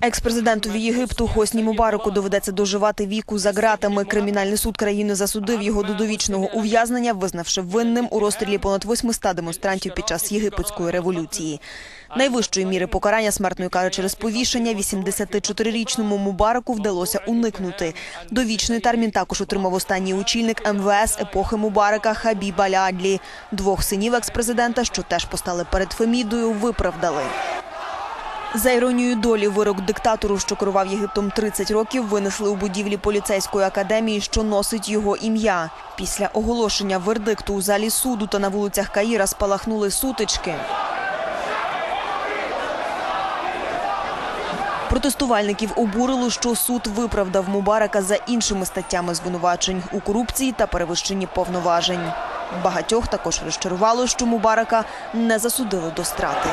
Екс-президентові Єгипту Хосні Мубараку доведеться доживати віку за ґратами. Кримінальний суд країни засудив його до довічного ув'язнення, визнавши винним у розстрілі понад 800 демонстрантів під час єгипетської революції. Найвищої міри покарання смертної кари через повішення 84-річному Мубараку вдалося уникнути. Довічний термін також отримав останній очільник МВС епохи Мубарака Хабіб Алядлі. Двох синів експрезидента, що теж постали перед Фемідою, виправдали. За іронією долі, вирок диктатору, що керував Єгиптом 30 років, винесли у будівлі поліцейської академії, що носить його ім'я. Після оголошення вердикту у залі суду та на вулицях Каїра спалахнули сутички. Протестувальників обурило, що суд виправдав Мубарака за іншими статтями звинувачень у корупції та перевищенні повноважень. Багатьох також розчарувало, що Мубарака не засудили до страти.